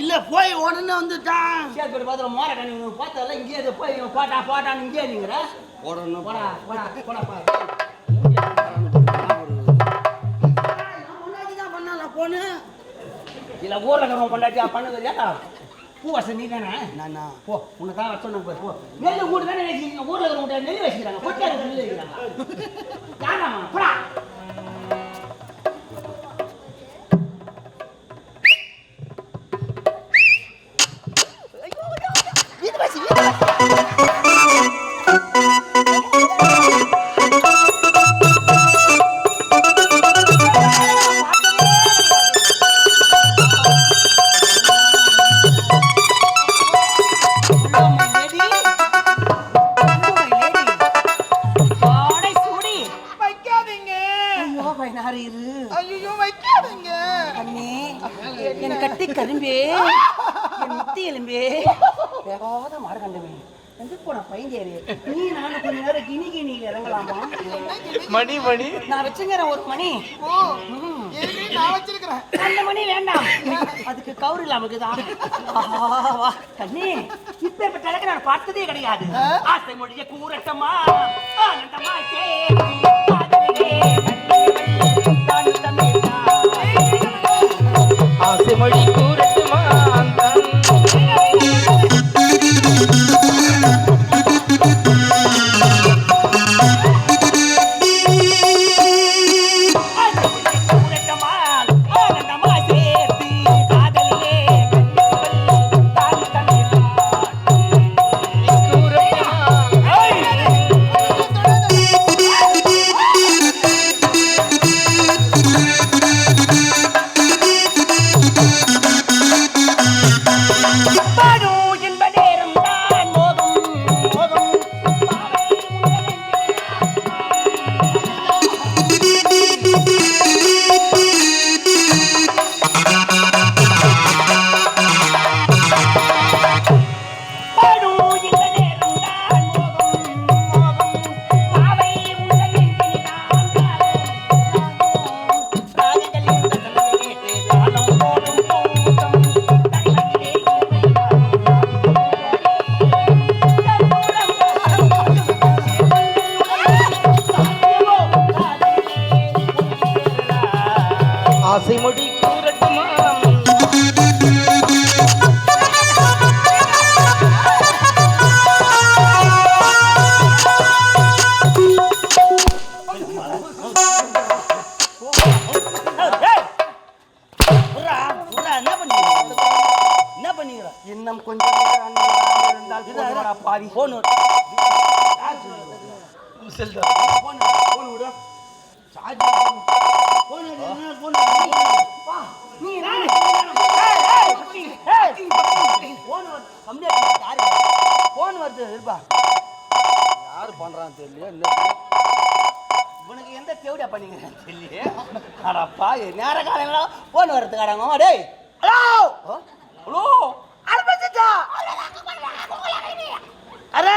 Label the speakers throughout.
Speaker 1: இல்ல போய் உடனே வந்துட்டான்
Speaker 2: சேர்த்து பார்த்து மோரடா நீ பார்த்ததெல்லாம் இங்கேயே இது போய் இவன் போட்டா போட்டான்னு இங்கேயே நீங்கிற
Speaker 1: உடனே
Speaker 2: போடா போடா போடா பா
Speaker 1: தான் பண்ணல போனு
Speaker 2: இல்ல ஊர்ல இருக்கிறவங்க பண்ணது ஏட்டா பூ வசதி நீ தானே?
Speaker 1: நானா?
Speaker 2: போ உன்னை தான் வர சொன்ன போ. நெல் கூடு தானே ஊர்ல இருக்கிறவங்க நெல் வச்சுக்கிறாங்க. நெல் வைக்கிறாங்க போடா. என் கட்டி கரும்பே என் முத்தி எலும்பே. வேகாத மாடு கண்டமே எங்க போன பையன் நீ நானும் கொஞ்ச நேரம் கிணி கிணியில இறங்கலாமா?
Speaker 3: மணி மணி.
Speaker 2: நான் வச்சுங்கிறேன் ஒரு மணி.
Speaker 1: நான் வச்சிருக்கிறேன்.
Speaker 2: அந்த மணி வேண்டாம். அதுக்கு கவுரு இல்லாம இருக்குதா? ஆஹா, வா. கண்ணே இப்ப இப்ப நான் பார்த்ததே கிடையாது. ஆசை மொழிய கூறட்டமா? ஆனந்தமா
Speaker 3: ஆசை மொழி கூறட்டுமா? இன்னும் கொஞ்சம் அண்ணன் இருந்தால் போதுமாடா பாவி.
Speaker 2: போன். நீ போன் வருது இருப்பா
Speaker 1: யாரு பண்றான்னு தெரியல
Speaker 2: உனக்கு எந்த தேவடியா பண்ணிக்கிறேன் தெரியல அடப்பா நேர காலையில போன் வரது காடாங்க டேய் ஹலோ ஹலோ அல்பசிட்டா அரே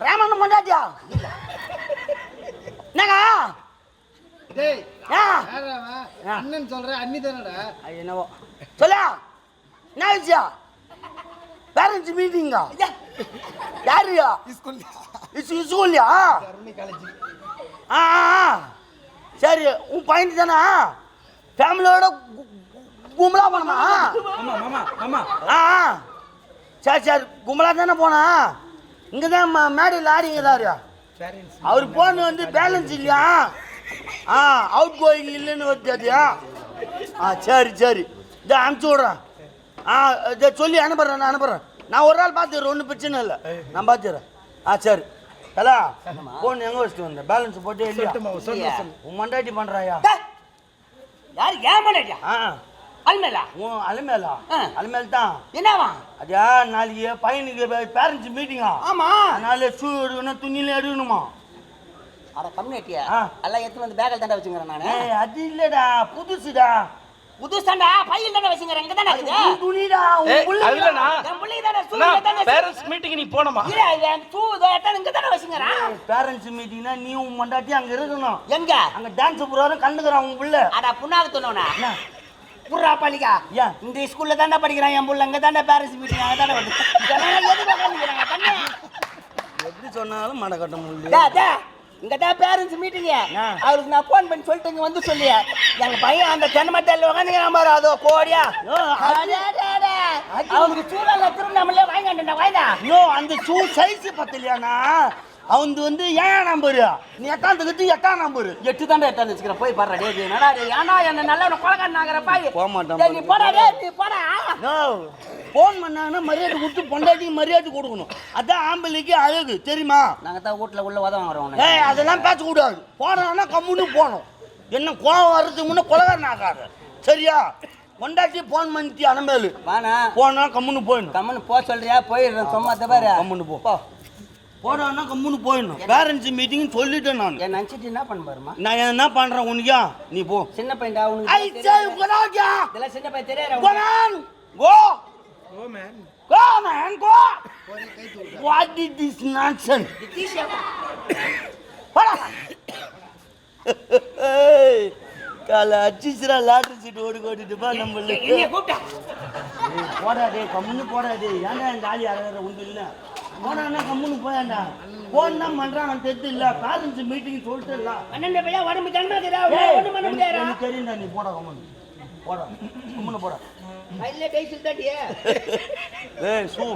Speaker 2: ராமன் மண்டாட்டியா
Speaker 1: டேய் அண்ணன் சொல்ற அண்ணி தானடா?
Speaker 2: அது என்னவோ. சொல்லா என்ன விஷயம் பேரண்ட்ஸ் மீட்டிங்கா யாருயா?
Speaker 1: காலேஜ்
Speaker 2: ஆ ஆ, ஆ. சரி உன் பையன் தானே? ஃபேமிலியோட கும்பலா போனமா?
Speaker 3: ஆமா மாமா மாமா
Speaker 2: ஆ ஆ. சரி சரி கும்பலா தானே போனா? இங்கே தான் மேடையில் ஆடிங்கிறாரு அவர் போன் வந்து பேலன்ஸ் இல்லையா? ஆ அவுட் கோயிங் இல்லைன்னு வருது ஆ சரி சரி. இதை அனுப்பிச்சி விட்றேன். ஆ இதை சொல்லி அனுப்புறேன் நான் அனுப்புறேன். நான் ஒரு நாள் பார்த்துக்கிறேன் ஒன்றும் பிரச்சனை இல்லை. நான் பார்த்துக்கிறேன். ஆ சரி.
Speaker 1: தலா போன் எங்க வச்சுட்டு வந்த? பேலன்ஸ் போட்டு இல்லையா. உன் மண்டாட்டி பண்றாயா?
Speaker 2: டேய், யார்? ஏன் பண்ணா
Speaker 1: ஆ.
Speaker 2: அல்மேலா?
Speaker 1: உன் அலுமேலா?
Speaker 2: ஆ.
Speaker 1: அலுமேல் தான்
Speaker 2: என்னவா?
Speaker 1: அதா நாளைக்கு பையனுக்கு பேரண்ட்ஸ் மீட்டிங்கா
Speaker 2: ஆமா.
Speaker 1: அதனால ஷூ எடுக்கணும் துணியில எடுக்கணுமா?
Speaker 2: அட கம்யூனிட்டியா
Speaker 1: ஆ.
Speaker 2: எல்லாம் எடுத்து வந்து பேக்கில் தாண்டா வச்சுக்கிறேன் நானு.
Speaker 1: ஏய் அது இல்லடா புதுசுடா.
Speaker 2: புது சண்டா பையில் தானே வச்சுக்கிறேன் இங்க தானே இருக்குது.
Speaker 1: துணிடா உன்
Speaker 4: ஏய்,
Speaker 1: புள்ள
Speaker 4: அது இல்லண்ணா.
Speaker 2: என் பிள்ளைக்கு தானே சூ
Speaker 4: அண்ணா,
Speaker 2: தானே
Speaker 4: பேரண்ட்ஸ் மீட்டிங் நீ போனோமா?
Speaker 2: இல்ல என் சூ இதோ எத்தனை இங்க தானே வச்சுக்கிறேன்
Speaker 1: பேரண்ட்ஸ் மீட்டிங்னா நீ உன் மண்டாட்டி அங்க இருக்கணும்.
Speaker 2: எங்க?
Speaker 1: அங்க டான்ஸ் புரோகிராம் கண்டுக்கிறான் உன் புள்ள.
Speaker 2: அட புண்ணாக்கு தோணுனா பள்ளிக்கா
Speaker 1: ஏன்?
Speaker 2: இந்த ஸ்கூல்ல தாண்டா படிக்கிறான் என் புள்ள. அங்க தாண்டா பேரண்ட்ஸ் மீட்டிங் அங்க தானே தண்ணி
Speaker 1: எப்படி சொன்னாலும் மடை கட்ட முடியல
Speaker 2: டே, டே, இங்க தான் பேரண்ட்ஸ் மீட்டிங்
Speaker 1: ஆ.
Speaker 2: அவருக்கு நான் ஃபோன் பண்ணி சொல்லிட்டு இங்க வந்து சொல்லி எங்க பையன் அந்த தென்னமட்டையில் உட்காந்துக்கிறான் பாரு. அதோ கோடியா. அவனுக்கு சூழல நம்மளே வாங்கிட்டு வாய்தா.
Speaker 1: யோ அந்த ஷூ சைஸ் பத்தலையாண்ணா அவன் வந்து ஏன் நம்பரு? நீ எட்டாம் தகுதி எட்டாம் நம்பரு?
Speaker 2: எட்டு தாண்டா எட்டாந்து வச்சுக்கிறேன் போய் பாடுறா. டே என்னடா டேய் ஏன்டா என்ன நல்ல கொலகாரன் ஆகிற பாய்
Speaker 1: போக மாட்டான்
Speaker 2: நீ போடா டேய் நீ போடா.
Speaker 1: ஃபோன் பண்ணாங்கன்னா மரியாதை கொடுத்து பொண்டாட்டிக்கு மரியாதை கொடுக்கணும். அதான் ஆம்பளைக்கு அழகு தெரியுமா?
Speaker 2: நாங்க தான் வீட்ல உள்ள உதவ வாங்குறோம் உனக்கு.
Speaker 1: ஏய் அதெல்லாம் பேசக்கூடாது. போனான்னா கம்முன்னு போகணும். என்ன கோவம் வர்றதுக்கு முன்னே கொலகாரன் ஆகாத. சரியா? பொண்டாட்டி ஃபோன் பண்ணிட்டு அனமேலு
Speaker 2: வாண்ணா
Speaker 1: போனா கம்முன்னு போயிடணும்.
Speaker 2: கம்மனு போ சொல்றியா? போயிடுறேன். சும்மா பாரு.
Speaker 1: கம்முன்னு போ. போனான்னா கம்முன்னு போயிடணும். பேரண்ட்ஸ் மீட்டிங் சொல்லிட்டேன் நான்.
Speaker 2: என் நினச்சிட்டு என்ன பண்ண பாருமா
Speaker 1: நான் என்ன பண்றேன் உனக்கா நீ போ.
Speaker 2: சின்ன பையன்டா
Speaker 1: ஐ
Speaker 2: உனக்கு
Speaker 1: say
Speaker 2: தெரியாது.
Speaker 1: குணாஜா
Speaker 2: இதெல்லாம் சின்ன பையன்
Speaker 1: Go on go go man. go man go what is this nonsense? போடா. கால அச்சிச்சுரா லாட்டரி சீட் ஓடி ஓடிட்டு பா நம்மள
Speaker 2: என்னைய கூப்பிட்டா?
Speaker 1: போடா டே கம்முன்னு போடா டே ஏன்டா இந்த ஆளி அழகிற ஒன்று இல்லை? போனான்னா கம்முன்னு போயாண்டா. போன் தான் பண்றான் தெரிஞ்சு இல்ல பேரண்ட்ஸ் மீட்டிங் சொல்லிட்டு இல்ல
Speaker 2: அண்ணன் பையன் உடம்பு பண்ண முடியாதா
Speaker 1: எனக்கு தெரியும்டா நீ போடா கம்முன்னு. போடா கம்முன்னு போடா.
Speaker 2: கையில பேசிட்டு தாட்டியே.
Speaker 1: ஏய் சூ.